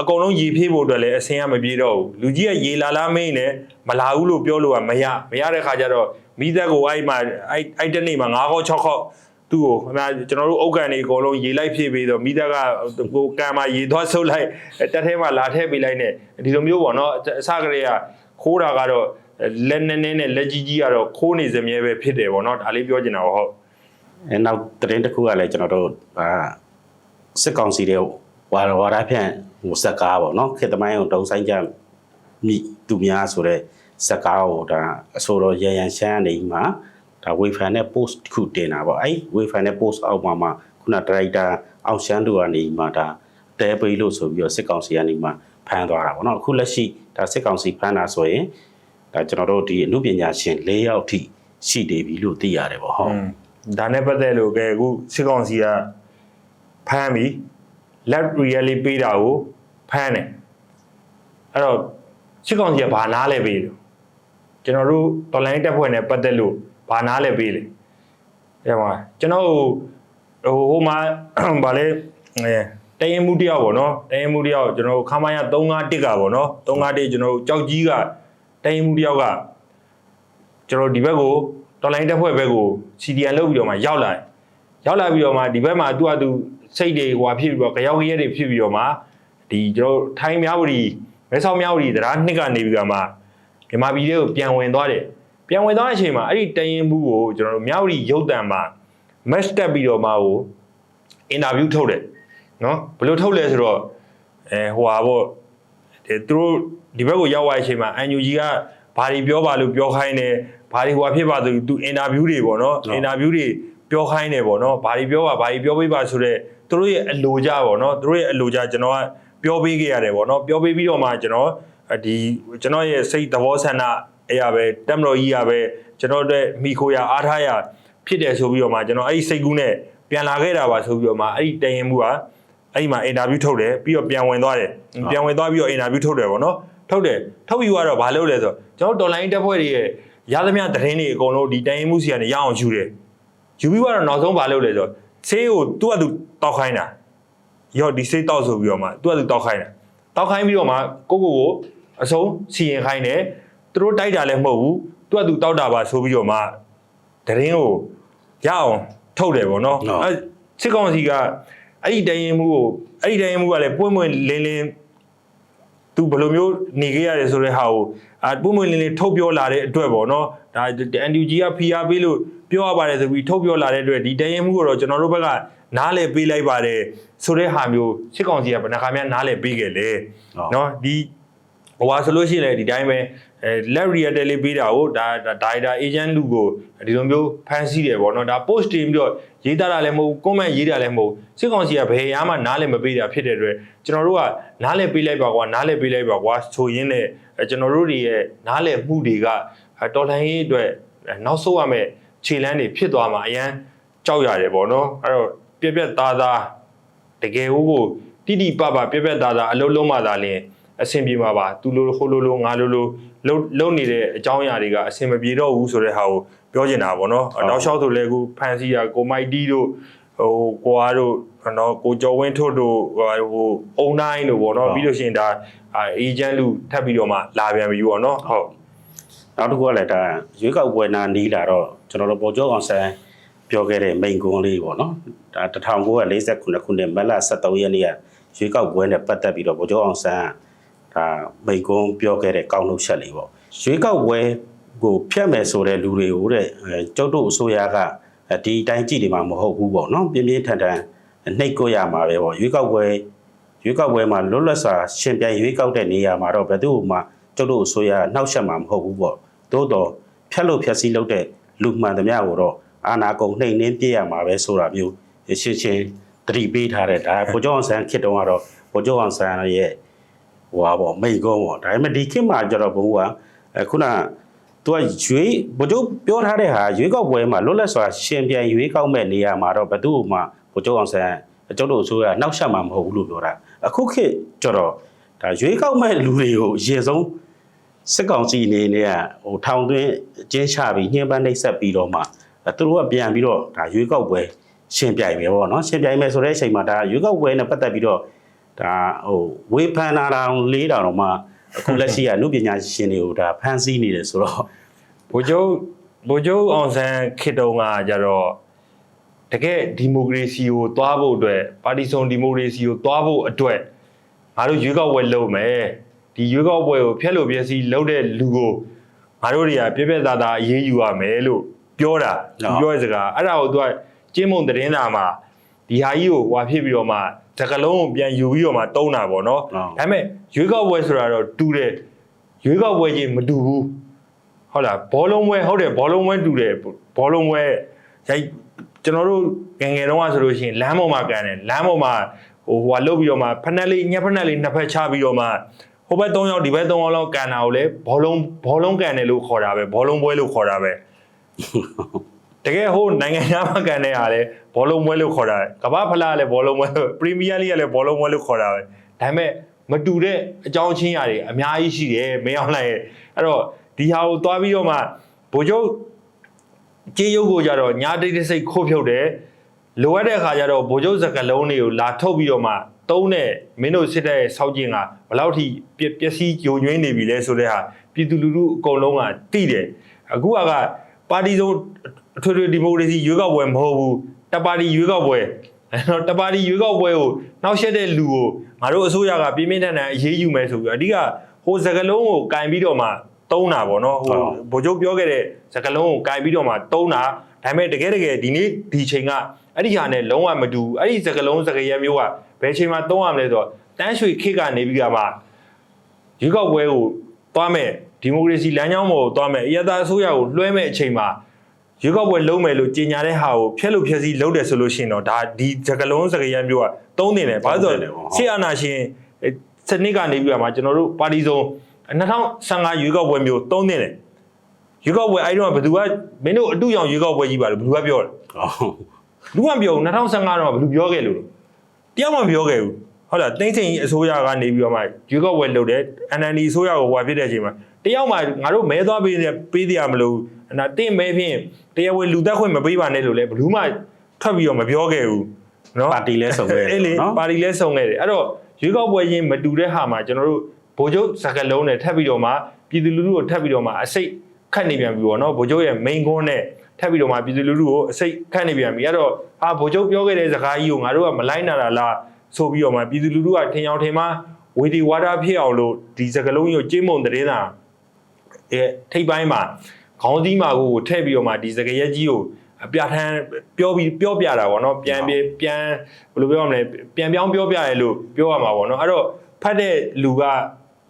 အကုန်လုံးရေဖြည့်ဖို့အတွက်လည်းအစင်ကမပြေတော့ဘူးလူကြီးကရေလာလားမင်းနဲ့မလာဘူးလို့ပြောလို့ကမရမရတဲ့ခါကျတော့မိသက်ကိုအဲ့မှာအဲ့အဲ့တနေ့မှာ9ခေါက်6ခေါက် သူ့ကိုခင်ဗျာကျွန်တော်တို့အုတ်ကန်တွေအကုန်လုံးရေလိုက်ဖြည့်ပြီးတော့မိသက်ကကိုကံမှာရေသွားဆုပ်လိုက်တက်ထဲမှာလာထည့်ပေးလိုက်နဲ့ဒီလိုမျိုးပေါ့နော်အစကလေးကခိုးတာကတော့လက်နဲ့နဲ့နဲ့လက်ကြီးကြီးကတော့ခိုးနေစမြဲပဲဖြစ်တယ်ပေါ့နော်ဒါလေးပြောချင်တာဟုတ်အဲနောက်သတင်းတစ်ခုကလည်းကျွန်တော်တို့ဟာစစ်ကောင်စီတဲ့ဝါဝါရဖြန့်ဟိုစက်ကားပေါ့နော်ခေတ္တမိုင်းကိုတုံးဆိုင်ကြမိသူများဆိုတဲ့စက်ကားကိုဒါအဆိုတော်ရရန်ရှမ်းနေမှာ ဒါ wayfan နဲ့ post တစ်ခုတင်တာပေါ့အဲ့ wayfan နဲ့ post အောက်မှာမှခုန director အောင်ရှမ်းတို့ကနေမှဒါတဲပေးလို့ဆိုပြီးတော့စစ်ကောင်စီကနေမှဖမ်းသွားတာပေါ့နော်အခုလက်ရှိဒါစစ်ကောင်စီဖမ်းတာဆိုရင်ဒါကျွန်တော်တို့ဒီအမှုပညာရှင်၄ယောက်ထိရှိနေပြီလို့သိရတယ်ပေါ့ဟုတ်ဒါနဲ့ပတ်သက်လို့ကဲအခုစစ်ကောင်စီကဖမ်းပြီး let really ပေးတာကိုဖမ်းတယ်အဲ့တော့စစ်ကောင်စီကဘာနားလဲပေးတယ်ကျွန်တော်တို့ online တက်ဖွဲ့နဲ့ပတ်သက်လို့ ဘာနားလဲပေးလဲအဲ့မှာကျွန်တော်ဟိုဟိုမှာဗာလဲအဲတရင်မှုတယောက်ပေါ့နော်တရင်မှုတယောက်ကျွန်တော်ခမိုင်းရ351ကပေါ့နော်351ကျွန်တော်ကြောက်ကြီးကတရင်မှုတယောက်ကကျွန်တော်ဒီဘက်ကိုတော်လိုင်းတက်ဖွဲ့ဘက်ကို CDN လုပ်ပြီးတော့မှရောက်လာတယ်ရောက်လာပြီးတော့မှဒီဘက်မှာသူ့အတူစိတ်တွေဟွာဖြစ်ပြီးတော့ကြောက်ရဲတွေဖြစ်ပြီးတော့မှဒီကျွန်တော်ထိုင်းမြောက်ရီမဲဆောက်မြောက်ရီတရားနှစ်ကနေပြီးတော့မှမြန်မာပြည်တွေကိုပြန်ဝင်သွားတယ် ပြန်ဝင်သွားတဲ့အချိန်မှာအဲ့ဒီတရင်ဘူးကိုကျွန်တော်တို့မြောက်ရီရုပ်တံမှာ match တက်ပြီးတော့မှကိုအင်တာဗျူးထုတ်တယ်နော်ဘယ်လိုထုတ်လဲဆိုတော့အဲဟိုဟာပေါ့ဒီသူတို့ဒီဘက်ကိုရောက်သွားတဲ့အချိန်မှာ NUG ကဘာတွေပြောပါလို့ပြောခိုင်းတယ်ဘာတွေဟိုဟာဖြစ်ပါသူသူအင်တာဗျူးတွေပေါ့နော်အင်တာဗျူးတွေပြောခိုင်းတယ်ပေါ့နော်ဘာတွေပြောပါဘာတွေပြောပေးပါဆိုတော့သူတို့ရဲ့အလိုကြပေါ့နော်သူတို့ရဲ့အလိုကြကျွန်တော်ကပြောပေးခဲ့ရတယ်ပေါ့နော်ပြောပေးပြီးတော့မှကျွန်တော်ဒီကျွန်တော်ရဲ့စိတ်သဘောဆန္ဒ အရာပဲတက်မတော်ကြီးရပဲကျွန်တော်တို့မိခိုရအားထားရဖြစ်တယ်ဆိုပြီးတော့မှကျွန်တော်အဲ့ဒီစိတ်ကူးနဲ့ပြန်လာခဲ့တာပါဆိုပြီးတော့မှအဲ့ဒီတရင်မှုကအဲ့ဒီမှာအင်တာဗျူးထုတ်တယ်ပြီးတော့ပြန်ဝင်သွားတယ်ပြန်ဝင်သွားပြီးတော့အင်တာဗျူးထုတ်တယ်ပေါ့နော်ထုတ်တယ်ထုတ်ပြီးတော့ဘာလုပ်လဲဆိုတော့ကျွန်တော်တော်လိုင်းတက်ဖွဲ့တွေရဲ့ရသမျှသတင်းတွေအကုန်လုံးဒီတိုင်းရင်မှုစီကနေရအောင်ယူတယ်ယူပြီးတော့နောက်ဆုံးဘာလုပ်လဲဆိုတော့ဆေးကိုသူ့အတူတောက်ခိုင်းတာရောဒီဆေးတောက်ဆိုပြီးတော့မှသူ့အတူတောက်ခိုင်းတာတောက်ခိုင်းပြီးတော့မှကိုကိုကိုအဆုံးစီရင်ခိုင်းတယ် သူတို့တိုက်တာလည်းမဟုတ်ဘူးသူ့အတူတောက်တာပါဆိုပြီးတော့မှသတင်းကိုရအောင်ထုတ်တယ်ပေါ့နော်အဲစစ်ကောင်စီကအဲ့ဒီတိုင်းရင်မှုကိုအဲ့ဒီတိုင်းရင်မှုကလည်းပွင့်ပွင့်လင်းလင်းသူဘယ်လိုမျိုးနေခဲ့ရတယ်ဆိုတဲ့ဟာကိုအပုံမှန်လင်းလင်းထုတ်ပြောလာတဲ့အတွက်ပေါ့နော်ဒါ NUG က PR ပေးလို့ပြောရပါတယ်ဆိုပြီးထုတ်ပြောလာတဲ့အတွက်ဒီတရင်မှုကိုတော့ကျွန်တော်တို့ဘက်ကနားလေပေးလိုက်ပါတယ်ဆိုတဲ့ဟာမျိုးစစ်ကောင်စီကဘယ်နှခါမှနားလေပေးခဲ့လဲနော်ဒီဟိုဟာဆိုလို့ရှိရင်လည်းဒီတိုင်းပဲအဲ lab reactor လေးပေးတာကိုဒါဒါ data agent လူကိုဒီလိုမျိုးဖန်ဆီးတယ်ပေါ့နော်ဒါ post တင်ပြီးတော့ရေးသားတာလည်းမဟုတ် comment ရေးတာလည်းမဟုတ်စစ်ကောင်စီကဘယ်ရမှနားလည်းမပေးတာဖြစ်တဲ့အတွက်ကျွန်တော်တို့ကနားလည်းပေးလိုက်ပါကွာနားလည်းပေးလိုက်ပါကွာဆိုရင်းနဲ့ကျွန်တော်တို့တွေရဲ့နားလည်းမှုတွေကတော်လှန်ရေးအတွက်နောက်ဆုံးရမယ့်ခြေလမ်းတွေဖြစ်သွားမှာအရန်ကြောက်ရတယ်ပေါ့နော်အဲ့တော့ပြက်ပြက်သားသားတကယ်ကိုတိတိပပပြက်ပြက်သားသားအလုံးလုံးမှသာလင်းအဆင်ပြေမှာပါသူလိုဟိုလိုလိုငါလိုလို လုံလုံနေတဲ့အကြောင်းအရာတွေကအဆင်မပြေတော့ဘူးဆိုတဲ့ဟာကိုပြောချင်တာပေါ့နော်နောက်လျှောက်ဆိုလဲအခုဖန်စီယာကိုမိုက်တီတို့ဟိုကိုအားတို့နော်ကိုကျော်ဝင်းထွတ်တို့ဟိုအုံတိုင်းတို့ပေါ့နော်ပြီးလို့ရှိရင်ဒါအေဂျင့်လူထပ်ပြီးတော့မှလာပြန်ပြီပေါ့နော်ဟုတ်နောက်တစ်ခုကလည်းဒါရွေးကောက်ပွဲနာနီးလာတော့ကျွန်တော်တို့ပေါ်ကျော်အောင်ဆန်းပြောခဲ့တဲ့မိန်ကွန်းလေးပေါ့နော်ဒါ1948ခုနှစ်မတ်လ23ရက်နေ့ကရွေးကောက်ပွဲနဲ့ပတ်သက်ပြီးတော့ပေါ်ကျော်အောင်ဆန်း ဒါမိန်ကွန်းပြောခဲ့တဲ့ကောင်းလို့ချက်လေးပေါ့ရွေးကောက်ပွဲကိုဖျက်မယ်ဆိုတဲ့လူတွေကိုတဲ့ကျုပ်တို့အစိုးရကဒီအတိုင်းကြည့်နေမှာမဟုတ်ဘူးပေါ့နော်ပြင်းပြင်းထန်ထန်နှိတ်ကိုရမှာပဲပေါ့ရွေးကောက်ပွဲရွေးကောက်ပွဲမှာလွတ်လပ်စွာရှင်ပြိုင်ရွေးကောက်တဲ့နေရာမှာတော့ဘယ်သူမှကျုပ်တို့အစိုးရနှောက်ယှက်မှာမဟုတ်ဘူးပေါ့သို့တော့ဖြတ်လို့ဖြတ်စည်းလုပ်တဲ့လူမှန်သမျှကိုတော့အာနာကုံနှိမ်နှင်းပြရမှာပဲဆိုတာမျိုးရှင်းချင်းတတိပေးထားတဲ့ဒါကိုကျောင်းအောင်ဆန်းခစ်တုံးကတော့ကိုကျောင်းအောင်ဆန်းရဲ့ ဟိုပါပေါ့မိတ်ကုန်းပေါ့ဒါပေမဲ့ဒီခေတ်မှာကျတော့ဘုံကအခုနသူကရွေးဘုကျုပ်ပြောထားတဲ့ဟာရွေးကောက်ပွဲမှာလွတ်လပ်စွာရှင်ပြိုင်ရွေးကောက်မဲ့နေရာမှာတော့ဘယ်သူမှဘုကျုပ်အောင်ဆန်းအကျုပ်တို့အစိုးရနှောက်ယှက်မှာမဟုတ်ဘူးလို့ပြောတာအခုခေတ်ကျတော့ဒါရွေးကောက်မဲ့လူတွေကိုအရင်ဆုံးစစ်ကောင်စီအနေနဲ့ကဟိုထောင်သွင်းအကျဉ်းချပြီးညှဉ်းပန်းနှိပ်စက်ပြီးတော့မှအဲသူတို့ကပြန်ပြီးတော့ဒါရွေးကောက်ပွဲရှင်ပြိုင်မယ်ပေါ့နော်ရှင်ပြိုင်မယ်ဆိုတဲ့အချိန်မှာဒါရွေးကောက်ပွဲနဲ့ပတ်သက်ပြီးတော့ ဒါဟိုဝေဖန်နာတောင်၄တောင်တော့မှအခုလက်ရှိကအမှုပညာရှင်တွေကိုဒါဖန်ဆီးနေတယ်ဆိုတော့ဗိုလ်ချုပ်ဗိုလ်ချုပ်အောင်ဆန်းခေတ်တုန်းကကြတော့တကယ်ဒီမိုကရေစီကိုသွားဖို့အတွက်ပါတီစုံဒီမိုကရေစီကိုသွားဖို့အတွက်ငါတို့ရွေးကောက်ပွဲလုပ်မယ်ဒီရွေးကောက်ပွဲကိုဖျက်လို့ပြည့်စည်လုပ်တဲ့လူကိုငါတို့တွေကပြည့်ပြည့်သားသားအေးအေးယူရမယ်လို့ပြောတာသူပြောတဲ့စကားအဲ့ဒါကိုသူကကျင်းမုံသတင်းစာမှာ ဒီဟာကြီးကိုဟွာဖြစ်ပြီးတော့မှတကလုံးကိုပြန်ယူပြီးတော့မှတုံးတာပေါ့နော်ဒါပေမဲ့ရွေးကောက်ပွဲဆိုတာတော့တူတယ်ရွေးကောက်ပွဲချင်းမတူဘူးဟုတ်လားဘောလုံးပွဲဟုတ်တယ်ဘောလုံးပွဲတူတယ်ဘောလုံးပွဲရိုက်ကျွန်တော်တို့ငယ်ငယ်တုန်းကဆိုလို့ရှိရင်လမ်းပေါ်မှာကန်တယ်လမ်းပေါ်မှာဟိုဟိုကလုတ်ပြီးတော့မှဖက်နှက်လေးညက်ဖက်နှက်လေးနှစ်ဖက်ချပြီးတော့မှဟိုဘက်၃ယောက်ဒီဘက်၃ယောက်လောက်ကန်တာကိုလေဘောလုံးဘောလုံးကန်တယ်လို့ခေါ်တာပဲဘောလုံးပွဲလို့ခေါ်တာပဲ တကယ်ဟိုနိုင်ငံသားမှာကန်တဲ့ဟာလေဘောလုံးပွဲလို့ခေါ်တာကမ္ဘာဖလားလည်းဘောလုံးပွဲပရီးမီးယားလိကလည်းဘောလုံးပွဲလို့ခေါ်တာပဲဒါပေမဲ့မတူတဲ့အကြောင်းချင်းရာတွေအများကြီးရှိတယ်မင်းအောင်လိုက်ရဲ့အဲ့တော့ဒီဟာကိုသွားပြီးတော့မှဗိုလ်ချုပ်ကြေးရုပ်ကိုကြတော့ညာတိတ်တိတ်စိတ်ခိုးဖြုတ်တယ်လိုအပ်တဲ့အခါကျတော့ဗိုလ်ချုပ်စကလုံးတွေကိုလာထုတ်ပြီးတော့မှတုံးတဲ့မင်းတို့စစ်တဲ့ဆောက်ကျင်ကဘယ်လောက်ထိပျက်ပျက်စီးကြိုညွင်းနေပြီလဲဆိုတဲ့ဟာပြည်သူလူထုအကုန်လုံးကသိတယ်အခုက ပါတီစုံအထွေထွေဒီမိုကရေစီရွေးကောက်ပွဲမဟုတ်ဘူးတပါတီရွေးကောက်ပွဲအဲ့တော့တပါတီရွေးကောက်ပွဲကိုနှောက်ယှက်တဲ့လူကိုငါတို့အစိုးရကပြင်းပြင်းထန်ထန်အရေးယူမယ်ဆိုပြီးအဓိကဟိုစကလုံးကိုကင်ပြီးတော့မှတုံးတာပေါ့နော်ဟိုဗိုလ်ချုပ်ပြောခဲ့တဲ့စကလုံးကိုကင်ပြီးတော့မှတုံးတာဒါပေမဲ့တကယ်တကယ်ဒီနေ့ဒီချိန်ကအဲ့ဒီဟာနဲ့လုံးဝမတူဘူးအဲ့ဒီစကလုံးစကရဲမျိုးကဘယ်ချိန်မှတုံးရမလဲဆိုတော့တန်းရွှေခေတ်ကနေပြီးတော့မှရွေးကောက်ပွဲကိုသွားမယ် ဒီမိုကရေစီလမ်းကြောင်းပေါ်ကိုသွားမယ်အရသာအစိုးရကိုလွှဲမဲ့အချိန်မှာရွေးကောက်ပွဲလုံးမယ်လို့ကြေညာတဲ့ဟာကိုဖျက်လို့ဖျက်စီးလုပ်တယ်ဆိုလို့ရှိရင်တော့ဒါဒီစကလုံးစကရန်မျိုးကသုံးနေတယ်ဘာလို့လဲဆိုတော့ဆီအာနာရှင်စနစ်ကနေပြီးတော့မှကျွန်တော်တို့ပါတီစုံ2015ရွေးကောက်ပွဲမျိုးသုံးနေတယ်ရွေးကောက်ပွဲအဲ့ဒီတော့ဘယ်သူကမင်းတို့အတူရောင်ရွေးကောက်ပွဲကြီးပါလို့ဘယ်သူကပြောလဲဟုတ်လူကပြော2015တော့ဘယ်သူပြောခဲ့လို့တယောက်မှမပြောခဲ့ဘူး ဟုတ်လားတင်းချင်းအစိုးရကနေပြီးတော့မှရွေးကောက်ပွဲလုပ်တယ် NND အစိုးရကိုဟွာဖြစ်တဲ့အချိန်မှာတယောက်မှငါတို့မဲသွားပေးနေပေးတရားမလို့အဲ့ဒါတင့်မဲဖြင့်တရားဝင်လူသက်ခွင့်မပေးပါနဲ့လို့လည်းဘယ်သူမှထွက်ပြီးတော့မပြောခဲ့ဘူးနော်ပါတီလဲဆုံးခဲ့တယ်အဲ့လေနော်ပါတီလဲစုံခဲ့တယ်အဲ့တော့ရွေးကောက်ပွဲချင်းမတူတဲ့ဟာမှာကျွန်တော်တို့ဗိုလ်ချုပ်စကလုံးနဲ့ထပ်ပြီးတော့မှပြည်သူလူထုကိုထပ်ပြီးတော့မှအစိတ်ခတ်နေပြန်ပြီပေါ့နော်ဗိုလ်ချုပ်ရဲ့ main goal နဲ့ထပ်ပြီးတော့မှပြည်သူလူထုကိုအစိတ်ခတ်နေပြန်ပြီအဲ့တော့ဟာဗိုလ်ချုပ်ပြောခဲ့တဲ့စကားကြီးကိုငါတို့ကမလိုက်နာတာလား ဆိုပြီးတော့မှပြည်သူလူထုကထင်အောင်ထင်မှာဝေဒီဝါဒဖြစ်အောင်လို့ဒီစကလုံးကြီးကိုကျင်းမုံတဲ့တာအဲထိပ်ပိုင်းမှာခေါင်းသီးမှာကိုထည့်ပြီးတော့မှဒီစကရက်ကြီးကိုအပြဋ္ဌာန်းပြောပြီးပြောပြတာပေါ့နော်ပြန်ပြန်ပြန်ဘယ်လိုပြောရမလဲပြန်ပြောင်းပြောပြရဲလို့ပြောရမှာပေါ့နော်အဲ့တော့ဖတ်တဲ့လူက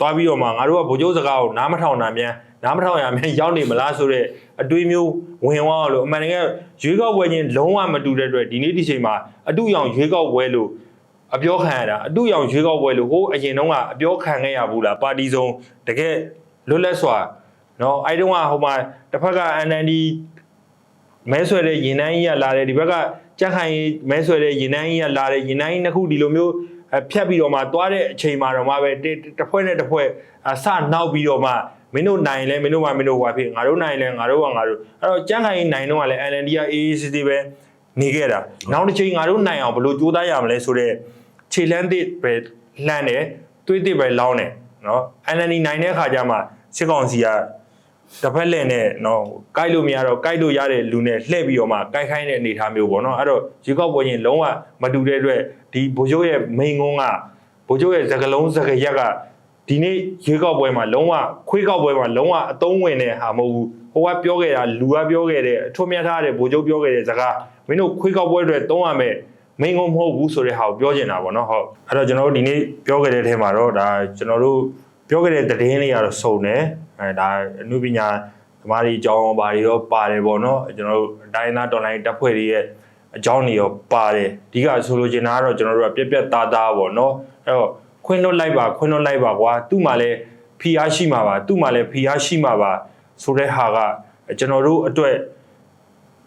သွားပြီးတော့မှငါတို့ကဗိုလ်ချုပ်စကားကိုနားမထောင်တာမြန်နားမထောင်ရမြန်ရောက်နေမလားဆိုတော့အတွေးမျိုးဝင်သွားအောင်လို့အမှန်တကယ်ရွေးကောက်ပွဲချင်းလုံးဝမတူတဲ့အတွက်ဒီနေ့ဒီချိန်မှာအတူရောင်ရွေးကောက်ပွဲလို့ အပြောခံရတာအတူရောင်ရွေးကောက်ပွဲလို့ဟိုအရင်တုန်းကအပြောခံခဲ့ရဘူးလားပါတီစုံတကယ်လွတ်လပ်စွာနော်အဲဒီတုန်းကဟိုမှာတစ်ဖက်က NND မဲဆွဲတဲ့ရင်နှိုင်းကြီးကလာတယ်ဒီဘက်ကကြက်ခိုင်မဲဆွဲတဲ့ရင်နှိုင်းကြီးကလာတယ်ရင်နှိုင်းနှစ်ခုဒီလိုမျိုးဖြတ်ပြီးတော့မှသွားတဲ့အချိန်မှာတော့မှပဲတစ်ဖွဲ့နဲ့တစ်ဖွဲ့အစနောက်ပြီးတော့မှမင်းတို့နိုင်လဲမင်းတို့မှမင်းတို့ဟွာဖြစ်ငါတို့နိုင်လဲငါတို့ကငါတို့အဲ့တော့ကြက်ခိုင်နိုင်တော့ကလည်း NND က AACC ပဲနေခဲ့တာနောက်တစ်ချိန်ငါတို့နိုင်အောင်ဘယ်လိုကြိုးစားရမလဲဆိုတော့ ခြေလန်းတစ်ပဲလှမ်းတယ်သွေးတစ်ပဲလောင်းတယ်နော် LND နိုင်တဲ့အခါကျမှစစ်ကောင်စီကတစ်ဖက်လက်နဲ့နော်ကိုက်လို့မရတော့ကိုက်လို့ရတဲ့လူနဲ့လှည့်ပြီးတော့မှကိုက်ခိုင်းတဲ့အနေအထားမျိုးပေါ့နော်အဲ့တော့ရေကောက်ပွဲရင်လုံးဝမတူတဲ့အတွက်ဒီဘိုလ်ချုပ်ရဲ့မိန်ကုန်းကဘိုလ်ချုပ်ရဲ့စကလုံးစကရက်ကဒီနေ့ရေကောက်ပွဲမှာလုံးဝခွေးကောက်ပွဲမှာလုံးဝအသုံးဝင်တဲ့ဟာမဟုတ်ဘူးဟိုကပြောခဲ့တာလူကပြောခဲ့တဲ့အထွတ်မြတ်ထားတဲ့ဘိုလ်ချုပ်ပြောခဲ့တဲ့စကားမင်းတို့ခွေးကောက်ပွဲတွေသုံးရမယ် မိန်ကုန်းမဟုတ်ဘူးဆိုတဲ့ဟာကိုပြောချင်တာပေါ့နော်ဟုတ်အဲ့တော့ကျွန်တော်တို့ဒီနေ့ပြောခဲ့တဲ့အထဲမှာတော့ဒါကျွန်တော်တို့ပြောခဲ့တဲ့သတင်းလေးကတော့စုံတယ်အဲဒါအမှုပညာဓမ္မတွေအကြောင်းဘာတွေရောပါတယ်ပေါ့နော်ကျွန်တော်တို့အတိုင်းသားတော်လိုင်းတပ်ဖွဲ့တွေရဲ့အကြောင်းတွေရောပါတယ်အဓိကဆိုလိုချင်တာကတော့ကျွန်တော်တို့ကပြက်ပြက်သားသားပေါ့နော်အဲ့တော့ခွင်းလွတ်လိုက်ပါခွင်းလွတ်လိုက်ပါကွာသူ့မှာလည်းဖီအားရှိမှာပါသူ့မှာလည်းဖီအားရှိမှာပါဆိုတဲ့ဟာကကျွန်တော်တို့အတွက်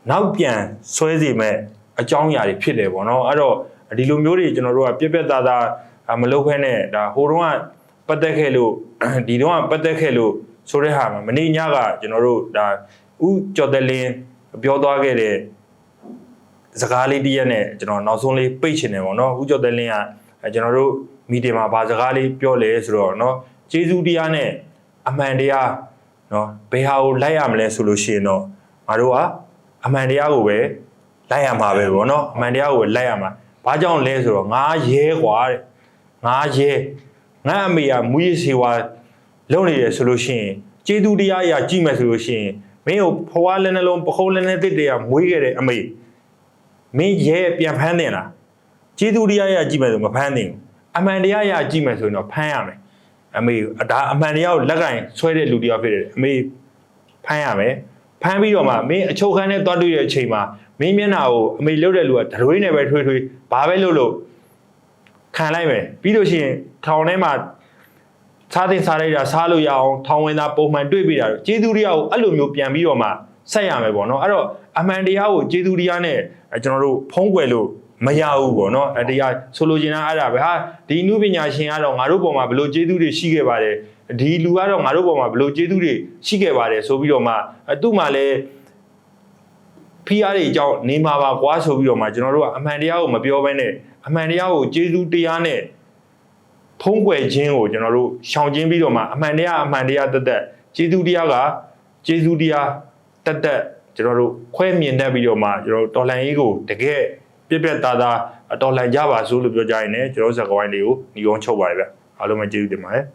နောက်ပြန်ဆွဲစီမဲ့ အကြောင်းအရာတွေဖြစ်တယ်ပေါ့နော်အဲ့တော့ဒီလိုမျိုးတွေကျွန်တော်တို့ကပြက်ပြက်သားသားမလုပ်ခဲနဲ့ဒါဟိုတုန်းကပတ်သက်ခဲ့လို့ ဒီတုန်းကပတ်သက်ခဲ့လို့ ဆိုတဲ့ဟာမှာမနေ့ညကကျွန်တော်တို့ဒါဥကျော်တလင်းပြောသွားခဲ့တဲ့စကားလေးတစ်ရက်နဲ့ကျွန်တော်နောက်ဆုံးလေးပိတ်ချင်တယ်ပေါ့နော်ဥကျော်တလင်းကအဲကျွန်တော်တို့မီဒီမှာဘာစကားလေးပြောလဲဆိုတော့เนาะကျေးဇူးတရားနဲ့အမှန်တရားเนาะဘယ်ဟာကိုလိုက်ရမလဲဆိုလို့ရှိရင်တော့ငါတို့ကအမှန်တရားကိုပဲ လိုက်ရမှာပဲဗောနော်အမှန်တရားကိုလိုက်ရမှာဘာကြောင့်လဲဆိုတော့ငါရဲကွာတဲ့ငါရဲငါအမေကမူရစီဝါလုံနေရဆိုလို့ရှိရင်ကျေးဇူးတရားအရာကြည့်မယ်ဆိုလို့ရှိရင်မင်းကိုဖွားလည်းနှလုံးပခုံးလည်းနဲ့တစ်တရားမွေးခဲ့တဲ့အမေမင်းရဲပြန်ဖမ်းတင်လားကျေးဇူးတရားအရာကြည့်မယ်ဆိုမဖမ်းတင်ဘူးအမှန်တရားအရာကြည့်မယ်ဆိုရင်တော့ဖမ်းရမယ်အမေဒါအမှန်တရားကိုလက်ကင်ဆွဲတဲ့လူတရားဖြစ်တယ်အမေဖမ်းရမယ်ဖမ်းပြီးတော့မှမင်းအချုပ်ခန်းနဲ့တွားတွေ့တဲ့အချိန်မှာ မင်းမျက်နှာကိုအမေလှုပ်တဲ့လူကဒရွေးနဲ့ပဲထွေးထွေးဘာပဲလှုပ်လို့ခံလိုက်မယ်ပြီးလို့ရှိရင်ထောင်ထဲမှာစားတင်စားလိုက်တာစားလို့ရအောင်ထောင်ဝင်သားပုံမှန်တွေ့ပြီးတာကျေးဇူးတရားကိုအဲ့လိုမျိုးပြန်ပြီးတော့မှဆက်ရမယ်ပေါ့နော်အဲ့တော့အမှန်တရားကိုကျေးဇူးတရားနဲ့ကျွန်တော်တို့ဖုံးကွယ်လို့မရဘူးပေါ့နော်အတရားဆိုလိုချင်တာအဲ့ဒါပဲဟာဒီနုပညာရှင်ကတော့ငါတို့ပေါ်မှာဘလို့ကျေးဇူးတွေရှိခဲ့ပါတယ်ဒီလူကတော့ငါတို့ပေါ်မှာဘလို့ကျေးဇူးတွေရှိခဲ့ပါတယ်ဆိုပြီးတော့မှသူ့မှာလည်း PR တွေအကြောင်းနေမှာပါကွာဆိုပြီးတော့မှကျွန်တော်တို့ကအမှန်တရားကိုမပြောဘဲနဲ့အမှန်တရားကိုကျေးဇူးတရားနဲ့ဖုံးကွယ်ခြင်းကိုကျွန်တော်တို့ရှောင်ကျဉ်ပြီးတော့မှအမှန်တရားအမှန်တရားတက်တက်ကျေးဇူးတရားကကျေးဇူးတရားတက်တက်ကျွန်တော်တို့ခွဲမြင်တတ်ပြီးတော့မှကျွန်တော်တို့တော်လှန်ရေးကိုတကယ်ပြက်ပြက်သားသားတော်လှန်ကြပါစို့လို့ပြောကြရင်လည်းကျွန်တော်တို့စကားဝိုင်းလေးကိုညီကုန်းချုပ်ပါရဗျအားလုံးပဲကျေးဇူးတင်ပါတယ်